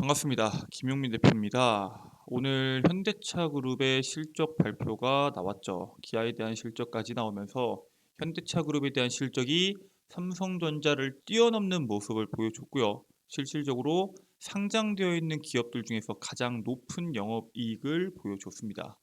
반갑습니다. 김용민 대표입니다. 오늘 현대차 그룹의 실적 발표가 나왔죠. 기아에 대한 실적까지 나오면서 현대차 그룹에 대한 실적이 삼성전자를 뛰어넘는 모습을 보여줬고요. 실질적으로 상장되어 있는 기업들 중에서 가장 높은 영업 이익을 보여줬습니다.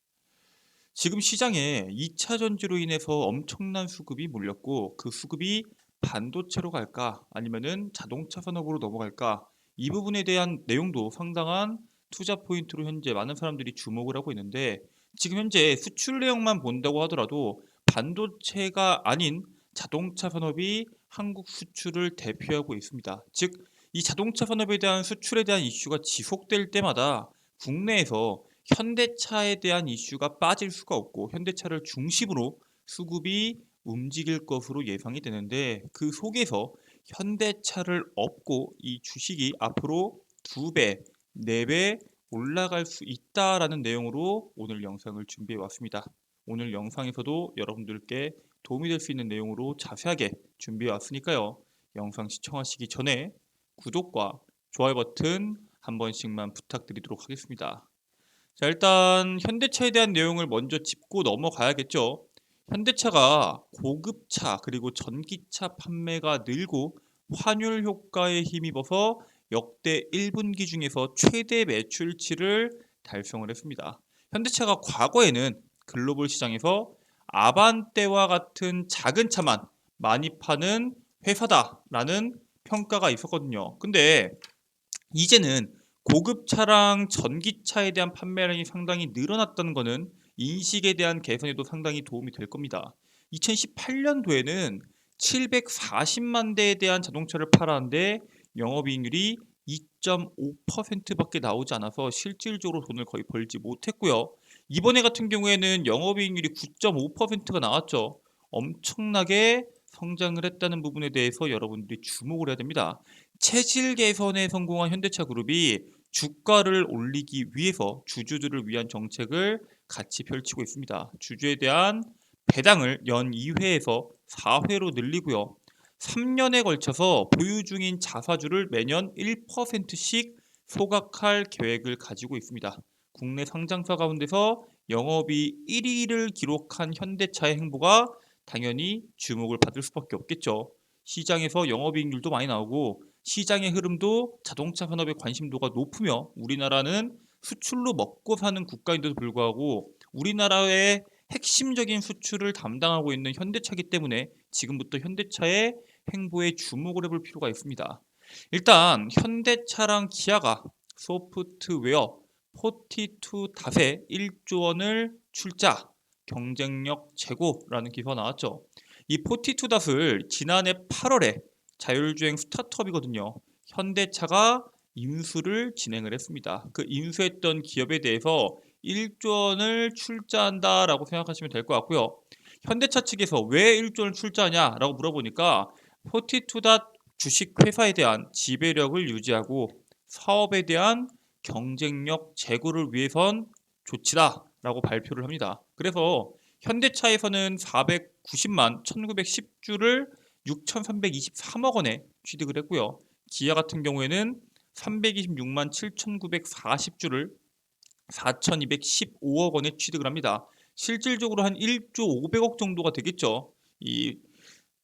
지금 시장에 2차 전지로 인해서 엄청난 수급이 몰렸고 그 수급이 반도체로 갈까 아니면은 자동차 산업으로 넘어갈까 이 부분에 대한 내용도 상당한 투자 포인트로 현재 많은 사람들이 주목을 하고 있는데 지금 현재 수출 내용만 본다고 하더라도 반도체가 아닌 자동차 산업이 한국 수출을 대표하고 있습니다. 즉, 이 자동차 산업에 대한 수출에 대한 이슈가 지속될 때마다 국내에서 현대차에 대한 이슈가 빠질 수가 없고 현대차를 중심으로 수급이 움직일 것으로 예상이 되는데 그 속에서 현대차를 업고 이 주식이 앞으로 두 배, 네 배 올라갈 수 있다라는 내용으로 오늘 영상을 준비해 왔습니다. 오늘 영상에서도 여러분들께 도움이 될 수 있는 내용으로 자세하게 준비해 왔으니까요. 영상 시청하시기 전에 구독과 좋아요 버튼 한 번씩만 부탁드리도록 하겠습니다. 자, 일단 현대차에 대한 내용을 먼저 짚고 넘어가야겠죠. 현대차가 고급차 그리고 전기차 판매가 늘고 환율 효과에 힘입어서 역대 1분기 중에서 최대 매출치를 달성을 했습니다. 현대차가 과거에는 글로벌 시장에서 아반떼와 같은 작은 차만 많이 파는 회사다라는 평가가 있었거든요. 근데 이제는 고급 차랑 전기차에 대한 판매량이 상당히 늘어났다는 것은 인식에 대한 개선에도 상당히 도움이 될 겁니다. 2018년도에는 740만 대에 대한 자동차를 팔았는데 영업이익률이 2.5%밖에 나오지 않아서 실질적으로 돈을 거의 벌지 못했고요. 이번에 같은 경우에는 영업이익률이 9.5%가 나왔죠. 엄청나게 성장을 했다는 부분에 대해서 여러분들이 주목을 해야 됩니다. 체질 개선에 성공한 현대차 그룹이 주가를 올리기 위해서 주주들을 위한 정책을 같이 펼치고 있습니다. 주주에 대한 배당을 연 2회에서 4회로 늘리고요. 3년에 걸쳐서 보유 중인 자사주를 매년 1%씩 소각할 계획을 가지고 있습니다. 국내 상장사 가운데서 영업이 1위를 기록한 현대차의 행보가 당연히 주목을 받을 수밖에 없겠죠. 시장에서 영업이익률도 많이 나오고 시장의 흐름도 자동차 산업의 관심도가 높으며 우리나라는 수출로 먹고 사는 국가인데도 불구하고 우리나라의 핵심적인 수출을 담당하고 있는 현대차기 때문에 지금부터 현대차의 행보에 주목을 해볼 필요가 있습니다. 일단 현대차랑 기아가 소프트웨어 42 닷에 1조 원을 출자 경쟁력 제고라는 기사가 나왔죠. 이 42닷을 지난해 8월에 자율주행 스타트업이거든요. 현대차가 인수를 진행을 했습니다. 그 인수했던 기업에 대해서 1조 원을 출자한다라고 생각하시면 될 것 같고요. 현대차 측에서 왜 1조 원을 출자하냐라고 물어보니까 42닷 주식 회사에 대한 지배력을 유지하고 사업에 대한 경쟁력 제고를 위해선 조치다라고 발표를 합니다. 그래서 현대차에서는 490만 1910주를 6,323억 원에 취득을 했고요. 기아 같은 경우에는 326만 7,940주를 4,215억 원에 취득을 합니다. 실질적으로 한 1조 500억 정도가 되겠죠. 이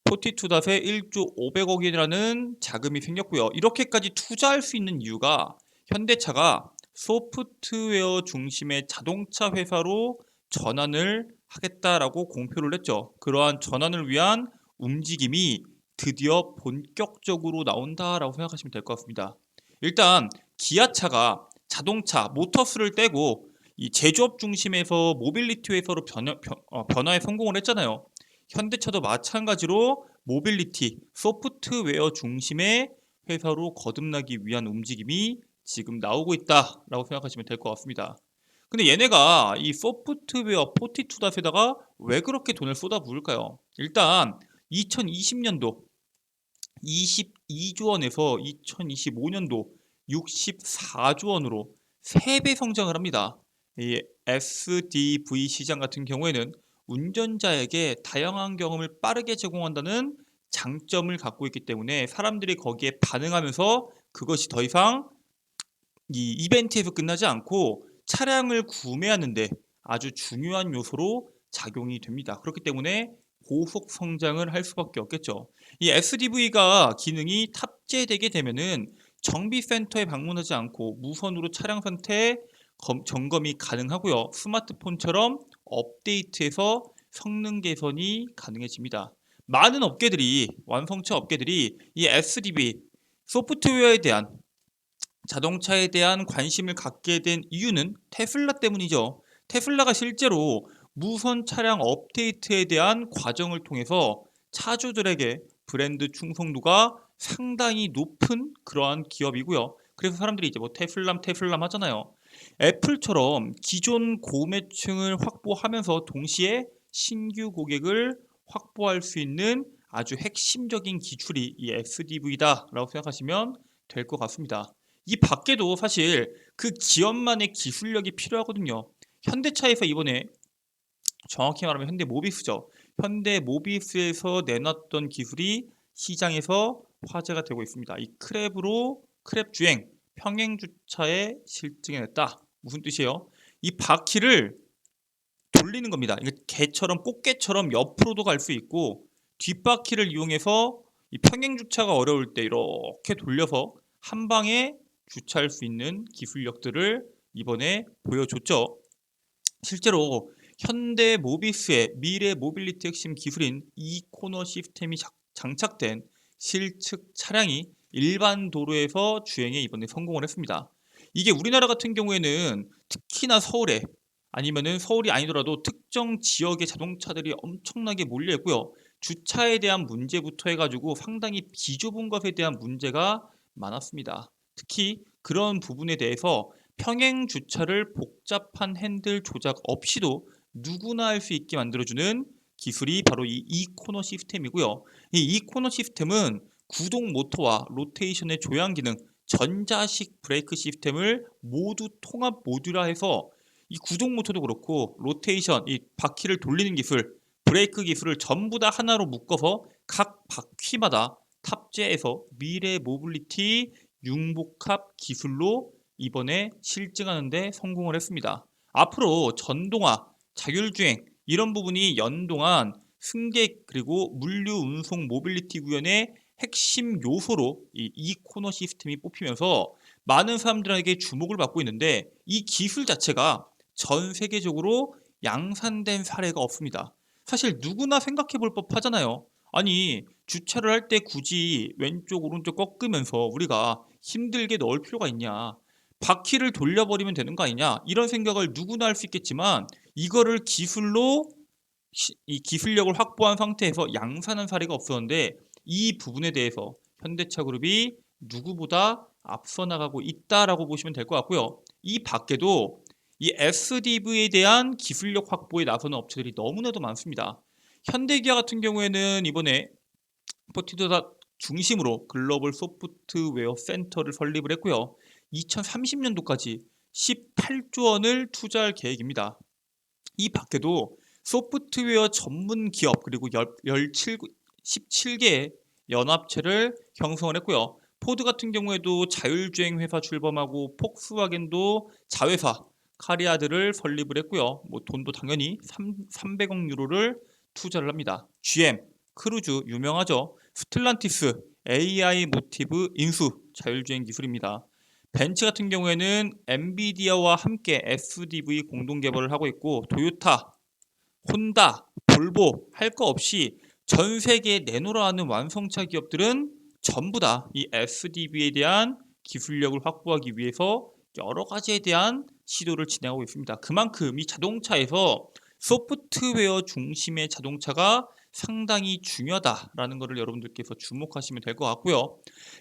포티투닷에 1조 500억이라는 자금이 생겼고요. 이렇게까지 투자할 수 있는 이유가 현대차가 소프트웨어 중심의 자동차 회사로 전환을 하겠다라고 공표를 했죠. 그러한 전환을 위한 움직임이 드디어 본격적으로 나온다라고 생각하시면 될 것 같습니다. 일단 기아차가 자동차 모터스를 떼고 이 제조업 중심에서 모빌리티 회사로 변화, 어, 변화에 성공을 했잖아요. 현대차도 마찬가지로 모빌리티, 소프트웨어 중심의 회사로 거듭나기 위한 움직임이 지금 나오고 있다라고 생각하시면 될 것 같습니다. 근데 얘네가 이 소프트웨어 포티투닷에다가 왜 그렇게 돈을 쏟아부을까요? 일단 2020년도 22조 원에서 2025년도 64조 원으로 3배 성장을 합니다. 이 SDV 시장 같은 경우에는 운전자에게 다양한 경험을 빠르게 제공한다는 장점을 갖고 있기 때문에 사람들이 거기에 반응하면서 그것이 더 이상 이 이벤트에서 끝나지 않고 차량을 구매하는데 아주 중요한 요소로 작용이 됩니다. 그렇기 때문에 고속 성장을 할 수밖에 없겠죠. 이 SDV가 기능이 탑재되게 되면은 정비센터에 방문하지 않고 무선으로 차량 상태 검- 점검이 가능하고요. 스마트폰처럼 업데이트해서 성능 개선이 가능해집니다. 많은 업계들이 완성차 업계들이 이 SDV 소프트웨어에 대한 자동차에 대한 관심을 갖게 된 이유는 테슬라 때문이죠. 테슬라가 실제로 무선 차량 업데이트에 대한 과정을 통해서 차주들에게 브랜드 충성도가 상당히 높은 그러한 기업이고요. 그래서 사람들이 이제 뭐 테슬람 테슬람 하잖아요. 애플처럼 기존 고매층을 확보하면서 동시에 신규 고객을 확보할 수 있는 아주 핵심적인 기술이 이 SDV다라고 생각하시면 될 것 같습니다. 이 밖에도 사실 그 기업만의 기술력이 필요하거든요. 현대차에서 이번에 정확히 말하면 현대 모비스죠. 현대 모비스에서 내놨던 기술이 시장에서 화제가 되고 있습니다. 이 크랩으로 크랩 주행 평행 주차에 실증해냈다. 무슨 뜻이에요? 이 바퀴를 돌리는 겁니다. 개처럼 꽃게처럼 옆으로도 갈 수 있고 뒷바퀴를 이용해서 이 평행 주차가 어려울 때 이렇게 돌려서 한 방에 주차할 수 있는 기술력들을 이번에 보여줬죠. 실제로 현대 모비스의 미래 모빌리티 핵심 기술인 이 코너 시스템이 작- 장착된 실측 차량이 일반 도로에서 주행에 이번에 성공을 했습니다. 이게 우리나라 같은 경우에는 특히나 서울에 아니면은 서울이 아니더라도 특정 지역의 자동차들이 엄청나게 몰려 있고요. 주차에 대한 문제부터 해가지고 상당히 비좁은 것에 대한 문제가 많았습니다. 특히 그런 부분에 대해서 평행 주차를 복잡한 핸들 조작 없이도 누구나 할 수 있게 만들어주는 기술이 바로 이 이코너 시스템이고요. 이 이코너 시스템은 구동 모터와 로테이션의 조향 기능, 전자식 브레이크 시스템을 모두 통합 모듈화해서 이 구동 모터도 그렇고 로테이션, 이 바퀴를 돌리는 기술, 브레이크 기술을 전부 다 하나로 묶어서 각 바퀴마다 탑재해서 미래 모빌리티 융복합 기술로 이번에 실증하는데 성공을 했습니다. 앞으로 전동화, 자율주행 이런 부분이 연동한 승객 그리고 물류 운송 모빌리티 구현의 핵심 요소로 이 이 코너 시스템이 뽑히면서 많은 사람들에게 주목을 받고 있는데 이 기술 자체가 전 세계적으로 양산된 사례가 없습니다. 사실 누구나 생각해 볼 법 하잖아요. 아니 주차를 할 때 굳이 왼쪽 오른쪽 꺾으면서 우리가 힘들게 넣을 필요가 있냐? 바퀴를 돌려버리면 되는 거 아니냐? 이런 생각을 누구나 할 수 있겠지만 이거를 기술로 시- 이 기술력을 확보한 상태에서 양산한 사례가 없었는데 이 부분에 대해서 현대차 그룹이 누구보다 앞서 나가고 있다라고 보시면 될 것 같고요. 이 밖에도 이 SDV에 대한 기술력 확보에 나서는 업체들이 너무나도 많습니다. 현대기아 같은 경우에는 이번에 포티드다 중심으로 글로벌 소프트웨어 센터를 설립을 했고요. 2030년도까지 18조 원을 투자할 계획입니다. 이 밖에도 소프트웨어 전문 기업 그리고 17, 17개의 연합체를 형성을 했고요. 포드 같은 경우에도 자율주행 회사 출범하고 폭스와겐도 자회사 카리아드를 설립을 했고요. 뭐 돈도 당연히 3, 300억 유로를 투자를 합니다. GM, 크루즈 유명하죠. 스틀란티스, AI 모티브 인수 자율주행 기술입니다. 벤츠 같은 경우에는 엔비디아와 함께 SDV 공동 개발을 하고 있고 도요타, 혼다, 볼보 할 거 없이 전 세계에 내놓으라 하는 완성차 기업들은 전부 다 이 SDV에 대한 기술력을 확보하기 위해서 여러 가지에 대한 시도를 진행하고 있습니다. 그만큼 이 자동차에서 소프트웨어 중심의 자동차가 상당히 중요하다라는 것을 여러분들께서 주목하시면 될 것 같고요.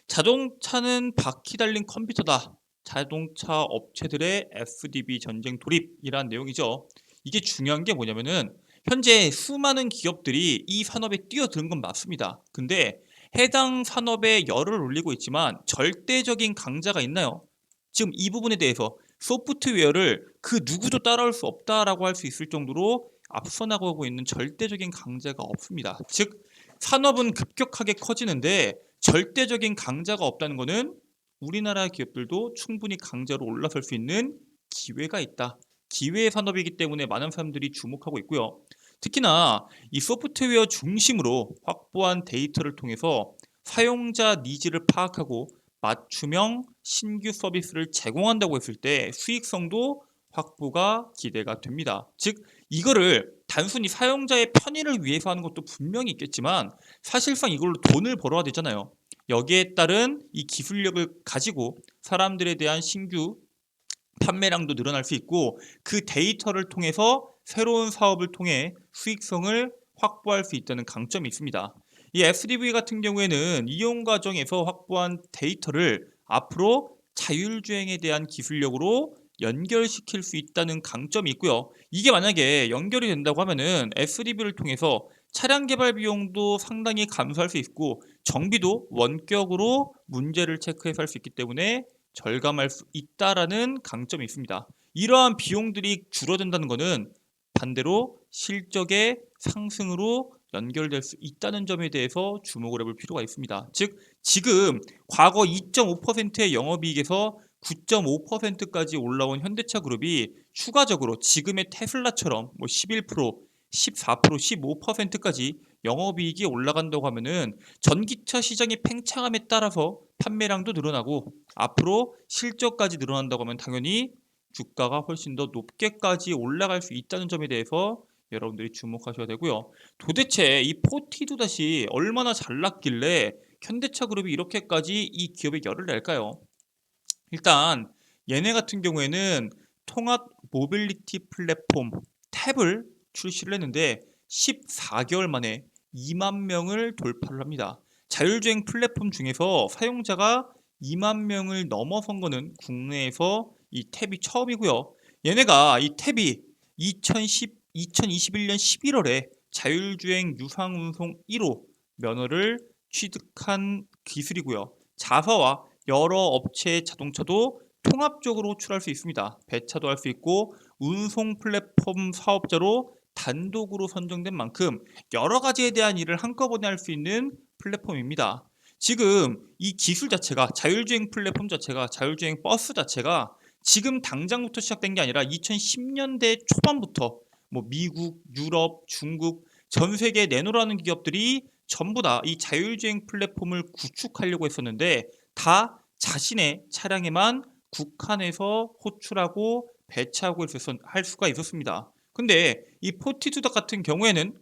자동차는 바퀴 달린 컴퓨터다. 자동차 업체들의 SDV 전쟁 돌입이란 내용이죠. 이게 중요한 게 뭐냐면은 현재 수많은 기업들이 이 산업에 뛰어드는 건 맞습니다. 근데 해당 산업에 열을 올리고 있지만 절대적인 강자가 있나요? 지금 이 부분에 대해서 소프트웨어를 그 누구도 따라올 수 없다라고 할 수 있을 정도로 앞서 나가고 있는 절대적인 강자가 없습니다. 즉 산업은 급격하게 커지는데 절대적인 강자가 없다는 것은 우리나라 기업들도 충분히 강자로 올라설 수 있는 기회가 있다. 기회의 산업이기 때문에 많은 사람들이 주목하고 있고요. 특히나 이 소프트웨어 중심으로 확보한 데이터를 통해서 사용자 니즈를 파악하고 맞춤형 신규 서비스를 제공한다고 했을 때 수익성도 확보가 기대가 됩니다. 즉 이거를 단순히 사용자의 편의를 위해서 하는 것도 분명히 있겠지만 사실상 이걸로 돈을 벌어야 되잖아요. 여기에 따른 이 기술력을 가지고 사람들에 대한 신규 판매량도 늘어날 수 있고 그 데이터를 통해서 새로운 사업을 통해 수익성을 확보할 수 있다는 강점이 있습니다. 이 SDV 같은 경우에는 이용 과정에서 확보한 데이터를 앞으로 자율주행에 대한 기술력으로 연결시킬 수 있다는 강점이 있고요. 이게 만약에 연결이 된다고 하면은 SDV를 통해서 차량 개발 비용도 상당히 감소할 수 있고 정비도 원격으로 문제를 체크해서 할 수 있기 때문에 절감할 수 있다라는 강점이 있습니다. 이러한 비용들이 줄어든다는 것은 반대로 실적의 상승으로 연결될 수 있다는 점에 대해서 주목을 해볼 필요가 있습니다. 즉 지금 과거 2.5%의 영업이익에서 9.5%까지 올라온 현대차 그룹이 추가적으로 지금의 테슬라처럼 뭐 11%, 14%, 15%까지 영업이익이 올라간다고 하면은 전기차 시장의 팽창함에 따라서 판매량도 늘어나고 앞으로 실적까지 늘어난다고 하면 당연히 주가가 훨씬 더 높게까지 올라갈 수 있다는 점에 대해서 여러분들이 주목하셔야 되고요. 도대체 이 포티도 다시 얼마나 잘났길래 현대차 그룹이 이렇게까지 이 기업에 열을 낼까요? 일단 얘네 같은 경우에는 통합 모빌리티 플랫폼 탭을 출시를 했는데 14개월 만에 2만 명을 돌파를 합니다. 자율주행 플랫폼 중에서 사용자가 2만 명을 넘어선 거는 국내에서 이 탭이 처음이고요. 얘네가 이 탭이 2010, 2021년 11월에 자율주행 유상운송 1호 면허를 취득한 기술이고요. 자사와 여러 업체의 자동차도 통합적으로 호출할 수 있습니다. 배차도 할 수 있고 운송 플랫폼 사업자로 단독으로 선정된 만큼 여러 가지에 대한 일을 한꺼번에 할 수 있는 플랫폼입니다. 지금 이 기술 자체가 자율주행 플랫폼 자체가 자율주행 버스 자체가 지금 당장부터 시작된 게 아니라 2010년대 초반부터 뭐 미국, 유럽, 중국 전 세계 내놓으라는 기업들이 전부 다 이 자율주행 플랫폼을 구축하려고 했었는데 다 자신의 차량에만 국한해서 호출하고 배치하고 있었, 할 수가 있었습니다. 근데 이 포티투닥 같은 경우에는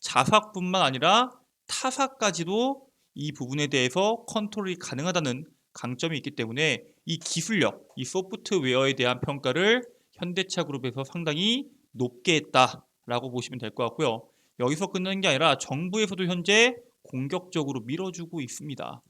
자사뿐만 아니라 타사까지도 이 부분에 대해서 컨트롤이 가능하다는 강점이 있기 때문에 이 기술력, 이 소프트웨어에 대한 평가를 현대차 그룹에서 상당히 높게 했다라고 보시면 될 것 같고요. 여기서 끝나는 게 아니라 정부에서도 현재 공격적으로 밀어주고 있습니다.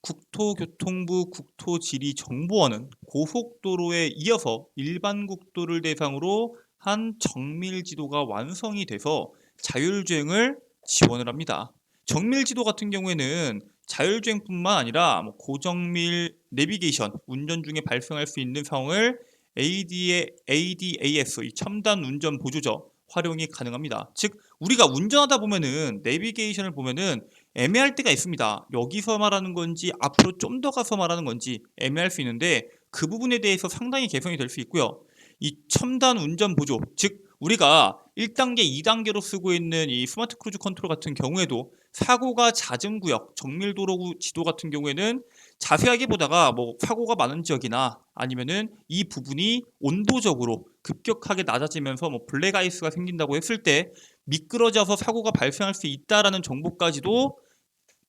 국토교통부 국토지리정보원은 고속도로에 이어서 일반 국도를 대상으로 한 정밀 지도가 완성이 돼서 자율주행을 지원을 합니다. 정밀 지도 같은 경우에는 자율주행뿐만 아니라 뭐 고정밀 내비게이션, 운전 중에 발생할 수 있는 상황을 ADA, ADAS, 이 첨단 운전 보조저 활용이 가능합니다. 즉 우리가 운전하다 보면은 내비게이션을 보면은 애매할 때가 있습니다. 여기서 말하는 건지 앞으로 좀 더 가서 말하는 건지 애매할 수 있는데 그 부분에 대해서 상당히 개선이 될 수 있고요. 이 첨단 운전 보조, 즉 우리가 1단계, 2단계로 쓰고 있는 이 스마트 크루즈 컨트롤 같은 경우에도 사고가 잦은 구역, 정밀도로 지도 같은 경우에는 자세하게 보다가 뭐 사고가 많은 지역이나 아니면은 이 부분이 온도적으로 급격하게 낮아지면서 뭐 블랙 아이스가 생긴다고 했을 때 미끄러져서 사고가 발생할 수 있다라는 정보까지도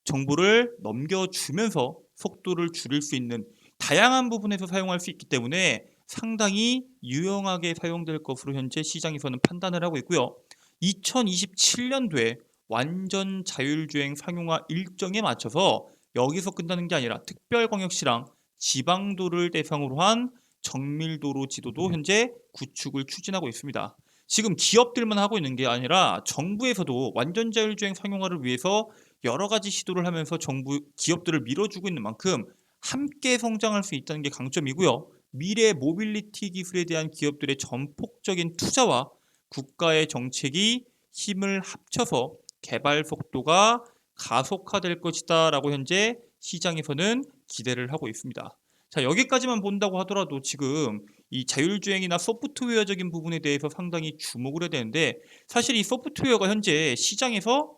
정보를 넘겨주면서 속도를 줄일 수 있는 다양한 부분에서 사용할 수 있기 때문에 상당히 유용하게 사용될 것으로 현재 시장에서는 판단을 하고 있고요. 2027년도에 완전 자율주행 상용화 일정에 맞춰서 여기서 끝나는 게 아니라 특별광역시랑 지방도를 대상으로 한 정밀도로 지도도 현재 구축을 추진하고 있습니다. 지금 기업들만 하고 있는 게 아니라 정부에서도 완전 자율주행 상용화를 위해서 여러 가지 시도를 하면서 정부 기업들을 밀어주고 있는 만큼 함께 성장할 수 있다는 게 강점이고요. 미래 모빌리티 기술에 대한 기업들의 전폭적인 투자와 국가의 정책이 힘을 합쳐서 개발 속도가 가속화될 것이다 라고 현재 시장에서는 기대를 하고 있습니다. 자, 여기까지만 본다고 하더라도 지금 이 자율주행이나 소프트웨어적인 부분에 대해서 상당히 주목을 해야 되는데 사실 이 소프트웨어가 현재 시장에서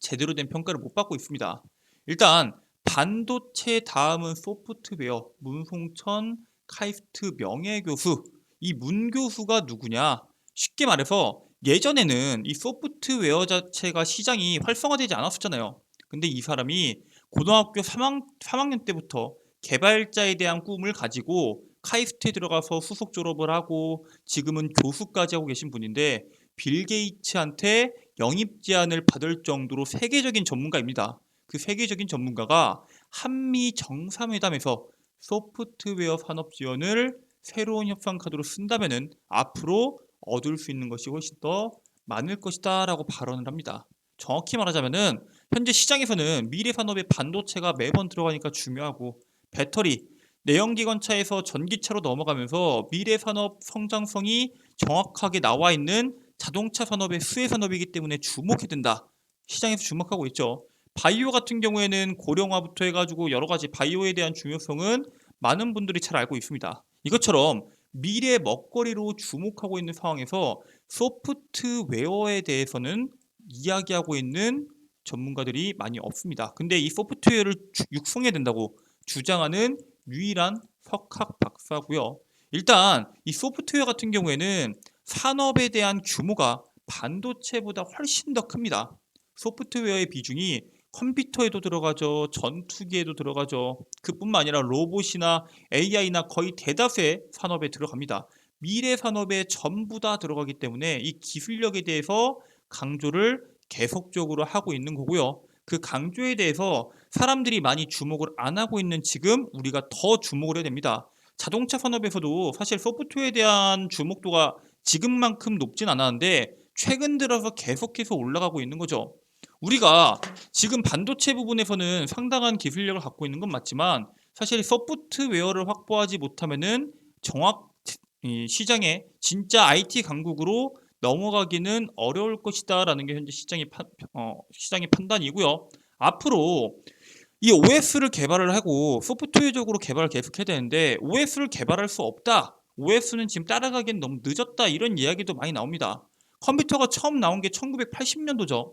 제대로 된 평가를 못 받고 있습니다. 일단 반도체 다음은 소프트웨어 문송천 카이스트 명예교수 이 문교수가 누구냐 쉽게 말해서 예전에는 이 소프트웨어 자체가 시장이 활성화되지 않았었잖아요. 근데 이 사람이 고등학교 3학, 3학년 때부터 개발자에 대한 꿈을 가지고 카이스트에 들어가서 수석 졸업을 하고 지금은 교수까지 하고 계신 분인데 빌 게이츠한테 영입 제안을 받을 정도로 세계적인 전문가입니다. 그 세계적인 전문가가 한미 정상회담에서 소프트웨어 산업 지원을 새로운 협상 카드로 쓴다면은 앞으로 얻을 수 있는 것이 훨씬 더 많을 것이다라고 발언을 합니다. 정확히 말하자면은 현재 시장에서는 미래 산업의 반도체가 매번 들어가니까 중요하고 배터리, 내연기관차에서 전기차로 넘어가면서 미래 산업 성장성이 정확하게 나와 있는 자동차 산업의 수혜 산업이기 때문에 주목해야 된다. 시장에서 주목하고 있죠. 바이오 같은 경우에는 고령화부터 해가지고 여러 가지 바이오에 대한 중요성은 많은 분들이 잘 알고 있습니다. 이것처럼 미래 먹거리로 주목하고 있는 상황에서 소프트웨어에 대해서는 이야기하고 있는 전문가들이 많이 없습니다. 근데 이 소프트웨어를 주- 육성해야 된다고 주장하는 유일한 석학 박사고요. 일단 이 소프트웨어 같은 경우에는 산업에 대한 규모가 반도체보다 훨씬 더 큽니다. 소프트웨어의 비중이 컴퓨터에도 들어가죠, 전투기에도 들어가죠. 그뿐만 아니라 로봇이나 AI나 거의 대다수의 산업에 들어갑니다. 미래 산업에 전부 다 들어가기 때문에 이 기술력에 대해서 강조를 계속적으로 하고 있는 거고요. 그 강조에 대해서 사람들이 많이 주목을 안 하고 있는 지금 우리가 더 주목을 해야 됩니다. 자동차 산업에서도 사실 소프트웨어에 대한 주목도가 지금만큼 높진 않았는데 최근 들어서 계속해서 올라가고 있는 거죠. 우리가 지금 반도체 부분에서는 상당한 기술력을 갖고 있는 건 맞지만 사실 소프트웨어를 확보하지 못하면은 정확 이 시장에 진짜 IT 강국으로 넘어가기는 어려울 것이다라는 게 현재 시장의 판, 어, 시장의 판단이고요. 앞으로 이 OS를 개발을 하고 소프트웨어적으로 개발을 계속해야 되는데 OS를 개발할 수 없다. OS는 지금 따라가기엔 너무 늦었다. 이런 이야기도 많이 나옵니다. 컴퓨터가 처음 나온 게 1980년도죠.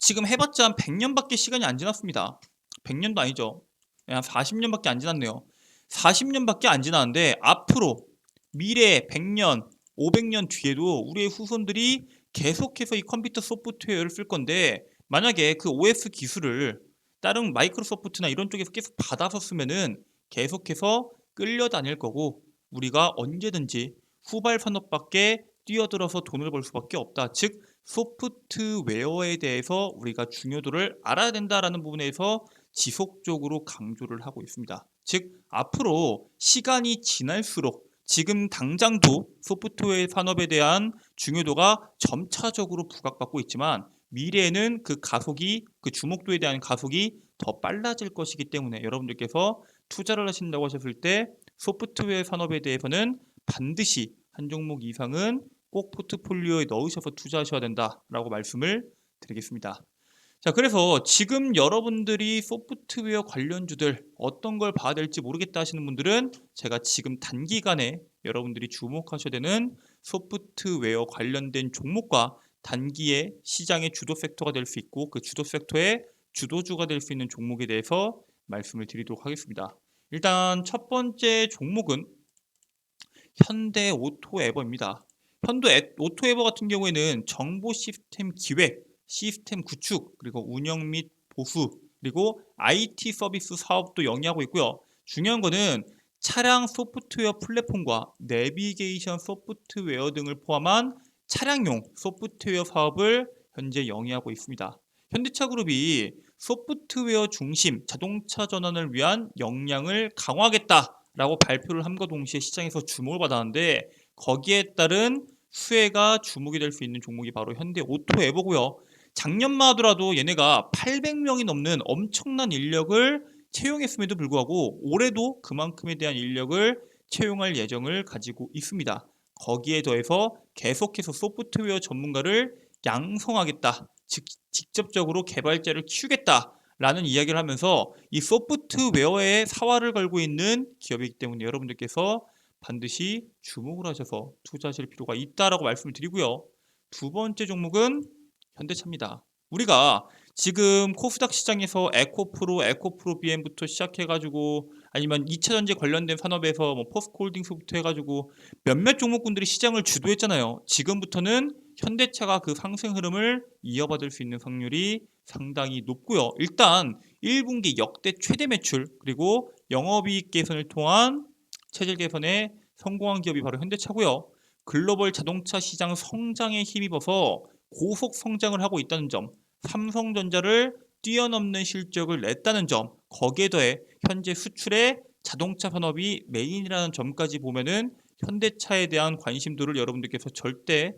지금 해봤자 한 100년밖에 시간이 안 지났습니다. 100년도 아니죠. 한 40년밖에 안 지났네요. 40년밖에 안 지났는데 앞으로 미래 100년, 500년 뒤에도 우리의 후손들이 계속해서 이 컴퓨터 소프트웨어를 쓸 건데 만약에 그 OS 기술을 다른 마이크로소프트나 이런 쪽에서 계속 받아서 쓰면은 계속해서 끌려다닐 거고 우리가 언제든지 후발 산업밖에 뛰어들어서 돈을 벌 수밖에 없다. 즉 소프트웨어에 대해서 우리가 중요도를 알아야 된다라는 부분에서 지속적으로 강조를 하고 있습니다. 즉 앞으로 시간이 지날수록 지금 당장도 소프트웨어 산업에 대한 중요도가 점차적으로 부각받고 있지만 미래에는 그 가속이 그 주목도에 대한 가속이 더 빨라질 것이기 때문에 여러분들께서 투자를 하신다고 하셨을 때 소프트웨어 산업에 대해서는 반드시 한 종목 이상은 꼭 포트폴리오에 넣으셔서 투자하셔야 된다라고 말씀을 드리겠습니다. 자, 그래서 지금 여러분들이 소프트웨어 관련주들 어떤 걸 봐야 될지 모르겠다 하시는 분들은 제가 지금 단기간에 여러분들이 주목하셔야 되는 소프트웨어 관련된 종목과 단기에 시장의 주도 섹터가 될 수 있고 그 주도 섹터의 주도주가 될 수 있는 종목에 대해서 말씀을 드리도록 하겠습니다. 일단 첫 번째 종목은 현대 오토 에버입니다. 현대 오토에버 같은 경우에는 정보 시스템 기획, 시스템 구축, 그리고 운영 및 보수, 그리고 IT 서비스 사업도 영위하고 있고요. 중요한 거는 차량 소프트웨어 플랫폼과 내비게이션 소프트웨어 등을 포함한 차량용 소프트웨어 사업을 현재 영위하고 있습니다. 현대차 그룹이 소프트웨어 중심 자동차 전환을 위한 역량을 강화하겠다라고 발표를 함과 동시에 시장에서 주목을 받았는데 거기에 따른 수혜가 주목이 될 수 있는 종목이 바로 현대 오토 에버고요. 작년만 하더라도 얘네가 800명이 넘는 엄청난 인력을 채용했음에도 불구하고 올해도 그만큼에 대한 인력을 채용할 예정을 가지고 있습니다. 거기에 더해서 계속해서 소프트웨어 전문가를 양성하겠다. 즉 직접적으로 개발자를 키우겠다. 라는 이야기를 하면서 이 소프트웨어에 사활을 걸고 있는 기업이기 때문에 여러분들께서 반드시 주목을 하셔서 투자하실 필요가 있다라고 말씀을 드리고요. 두 번째 종목은 현대차입니다. 우리가 지금 코스닥 시장에서 에코프로, 에코프로 BM부터 시작해가지고 아니면 2차 전지 관련된 산업에서 뭐 포스코홀딩스부터 해가지고 몇몇 종목군들이 시장을 주도했잖아요. 지금부터는 현대차가 그 상승 흐름을 이어받을 수 있는 확률이 상당히 높고요. 일단 1분기 역대 최대 매출 그리고 영업이익 개선을 통한 체질 개선에 성공한 기업이 바로 현대차고요. 글로벌 자동차 시장 성장에 힘입어서 고속 성장을 하고 있다는 점, 삼성전자를 뛰어넘는 실적을 냈다는 점, 거기에 더해 현재 수출의 자동차 산업이 메인이라는 점까지 보면은 현대차에 대한 관심도를 여러분들께서 절대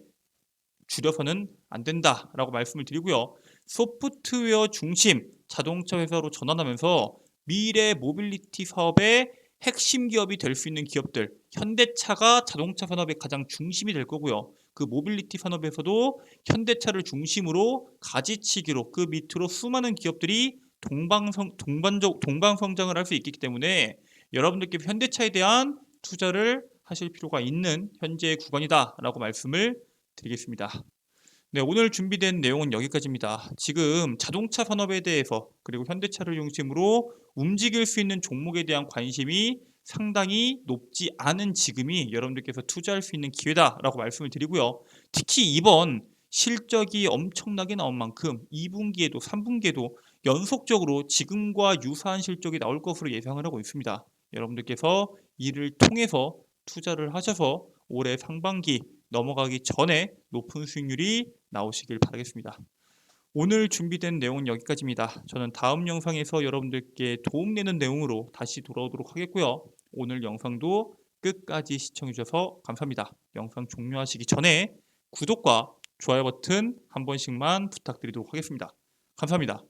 줄여서는 안 된다라고 말씀을 드리고요. 소프트웨어 중심 자동차 회사로 전환하면서 미래 모빌리티 사업의 핵심 기업이 될 수 있는 기업들, 현대차가 자동차 산업의 가장 중심이 될 거고요. 그 모빌리티 산업에서도 현대차를 중심으로 가지치기로 그 밑으로 수많은 기업들이 동방성 동반적 동방성장을 할 수 있기 때문에 여러분들께 현대차에 대한 투자를 하실 필요가 있는 현재 구간이다라고 말씀을 드리겠습니다. 네, 오늘 준비된 내용은 여기까지입니다. 지금 자동차 산업에 대해서 그리고 현대차를 중심으로 움직일 수 있는 종목에 대한 관심이 상당히 높지 않은 지금이 여러분들께서 투자할 수 있는 기회다라고 말씀을 드리고요. 특히 이번 실적이 엄청나게 나온 만큼 2분기에도 3분기에도 연속적으로 지금과 유사한 실적이 나올 것으로 예상을 하고 있습니다. 여러분들께서 이를 통해서 투자를 하셔서 올해 상반기 넘어가기 전에 높은 수익률이 나오시길 바라겠습니다. 오늘 준비된 내용은 여기까지입니다. 저는 다음 영상에서 여러분들께 도움되는 내용으로 다시 돌아오도록 하겠고요. 오늘 영상도 끝까지 시청해 주셔서 감사합니다. 영상 종료하시기 전에 구독과 좋아요 버튼 한 번씩만 부탁드리도록 하겠습니다. 감사합니다.